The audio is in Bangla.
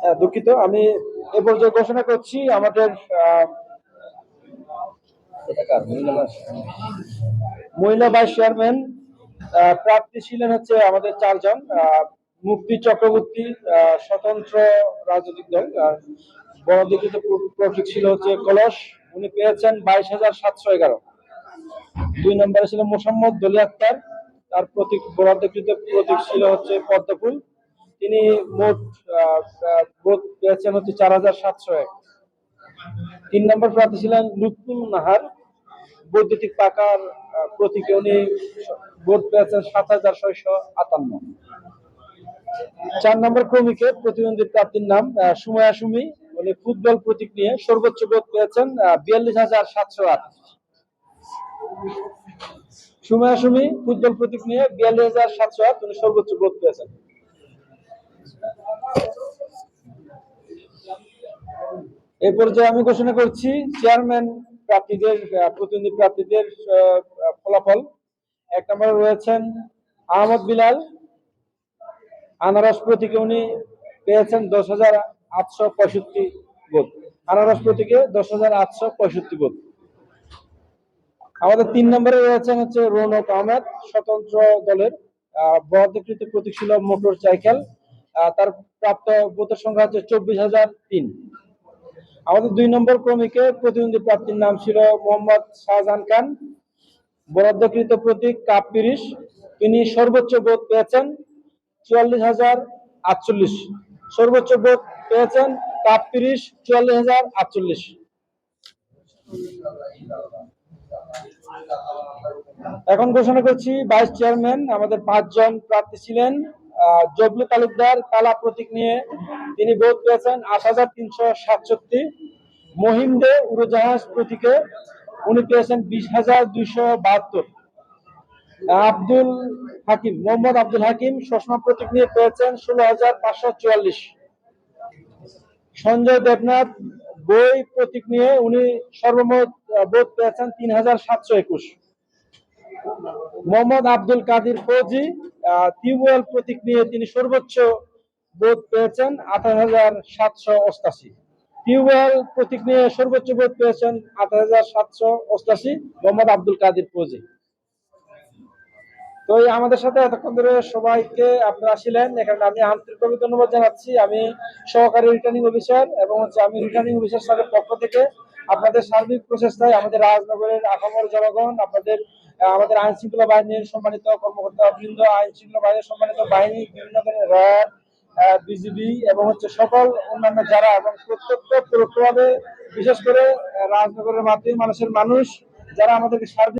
হ্যাঁ, দুঃখিত। আমি এ পর্যায়ে ঘোষণা করছি আমাদের মহিলা ভাইস চেয়ারম্যান প্রার্থী ছিলেন হচ্ছে আমাদের চারজন মুক্তি চক্রবর্তী স্বতন্ত্র রাজনৈতিক দল বড়দিকৃত প্রতীক ছিল হচ্ছে কলস উনি পেয়েছেন বাইশ হাজার সাতশো এগারো। দুই নম্বরে ছিল মোসাম্মদ দলি আক্তার তার প্রতীক বরাদ্দকৃত প্রতীক ছিল হচ্ছে পদ্মফুল। তিনি মোট ভোট পেয়েছেন হচ্ছে চার হাজার সাতশো এক। তিন নম্বর প্রার্থী ছিলেন লুৎফুল নাহার। বৈদ্যুতিক পাকার প্রতীকে উনি ভোট পেয়েছেন সাত হাজার ছয়শো আটান্ন। চার নম্বর ক্রমিকে প্রতিদ্বন্দ্বী প্রার্থীর নাম সুমায়া সুমি। উনি ফুটবল প্রতীক নিয়ে সর্বোচ্চ ভোট পেয়েছেন বিয়াল্লিশ হাজার সাতশো আট। সুমায়া সুমি ফুটবল প্রতীক নিয়ে বিয়াল্লিশ হাজার সাতশো আট, উনি সর্বোচ্চ ভোট পেয়েছেন। এই পর্যায়ে আমি ঘোষণা করছি চেয়ারম্যান প্রার্থীদের প্রতিনিধি প্রার্থীদের ফলাফল। এক নম্বরে রয়েছেন আহমদ বিলাল। আনারস প্রতীকে উনি পেয়েছেন দশ হাজার আটশো পঁয়ষট্টি ভোট। আনারস প্রতীকে দশ হাজার আটশো পঁয়ষট্টি ভোট। আমাদের তিন নম্বরে রয়েছেন হচ্ছে রৌনক আহমেদ, স্বতন্ত্র দলের বরাদ্দকৃত প্রতীক ছিল মোটর সাইকেল। তার প্রাপ্ত ভোটের সংখ্যা হচ্ছে চব্বিশ হাজার তিন। আমাদের দুই নম্বর ক্রমিকে প্রতিদ্বন্দ্বী প্রার্থীর নাম ছিল মোহাম্মদ শাহজাহান খান। বরাদ্দকৃত প্রতীক কাপ পিরিশ তিনি সর্বোচ্চ ভোট পেয়েছেন চুয়াল্লিশ হাজার আটচল্লিশ। সর্বোচ্চ ভোট পেয়েছেন কাপ পিরিশ চুয়াল্লিশ হাজার আটচল্লিশ। এখন ঘোষণা করছি ভাইস চেয়ারম্যান, আমাদের পাঁচজন প্রার্থী ছিলেন। জবলু তালুকদার কালা প্রতীক নিয়ে তিনি ভোট পেয়েছেন আট হাজার তিনশো সাতষট্টি। মহিম দে উড়োজাহাজ প্রতীকে উনি পেয়েছেন বিশ হাজার দুইশো বাহাত্তর। আব্দুল হাকিম, মোহাম্মদ আব্দুল হাকিম চশমা প্রতীক নিয়ে পেয়েছেন ষোলো হাজার পাঁচশো চুয়াল্লিশ। সঞ্জয় দেবনাথ বই প্রতীক নিয়ে উনি সর্বমোট ভোট পেয়েছেন তিন হাজার সাতশো একুশ। মোহাম্মদ আব্দুল কাদির ফৌজি টিউবওয়েল প্রতীক নিয়ে তিনি সর্বোচ্চ বোধ পেয়েছেন আঠাশ হাজার সাতশো অষ্টাশি। টিউবওয়েল প্রতীক নিয়ে সর্বোচ্চ বোধ পেয়েছেন আঠাশ হাজার সাতশো অষ্টাশি মোহাম্মদ আব্দুল কাদের ফৌজি। তো এই আমাদের সাথে এতক্ষণ ধরে সবাইকে আপনারা ছিলেন। এখানে আমি আন্তরিকভাবে ধন্যবাদ জানাচ্ছি। আমি সহকারী রিটার্নিং অফিসার এবং হচ্ছে আমি রিটার্নিং অফিসার স্যারের পক্ষ থেকে আপনাদের সার্বিক প্রচেষ্টায় আমাদের রাজনগরের আখামর জনগণ, আপনাদের আমাদের আইন শৃঙ্খলা বাহিনীর সম্মানিত কর্মকর্তা বৃন্দ আইন শৃঙ্খলা বাহিনীর সম্মানিত বাহিনী, বিভিন্ন ধরনের র্যাব বিজিবি এবং হচ্ছে সকল অন্যান্য যারা এবং প্রত্যক্ষ পরোক্ষভাবে, বিশেষ করে রাজনগরের মাধ্যমে মানুষের মানুষ যারা আমাদেরকে সার্বিক